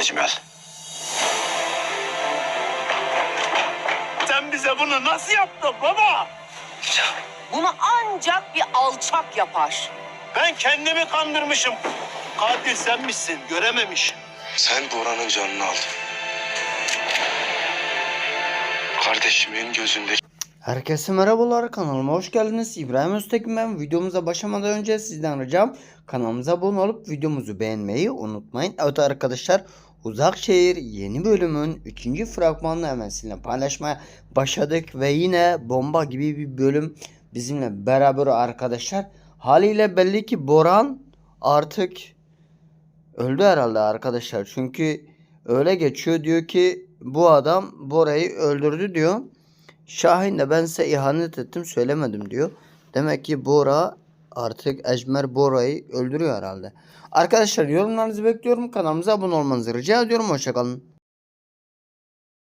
Ecmel. Sen bize bunu nasıl yaptın baba? Bunu ancak bir alçak yapar. Ben kendimi kandırmışım. Katil sen misin? Görememişim. Sen Bora'nın canını aldın. Kardeşimin gözünde Herkese merhabalar kanalıma hoş geldiniz. İbrahim Öztekin ben. Videomuza başlamadan önce sizden ricam kanalımıza abone olup videomuzu beğenmeyi unutmayın. Evet arkadaşlar Uzakşehir yeni bölümün 3. fragmanını hemen sizinle paylaşmaya başladık. Ve yine bomba gibi bir bölüm bizimle beraber arkadaşlar. Haliyle belli ki Boran artık öldü herhalde arkadaşlar. Çünkü öyle geçiyor diyor ki bu adam Bora'yı öldürdü diyor. Şahin de ben size ihanet ettim söylemedim diyor. Demek ki Bora artık Ecmer Bora'yı öldürüyor herhalde. Arkadaşlar yorumlarınızı bekliyorum. Kanalımıza abone olmanızı rica ediyorum. Hoşçakalın.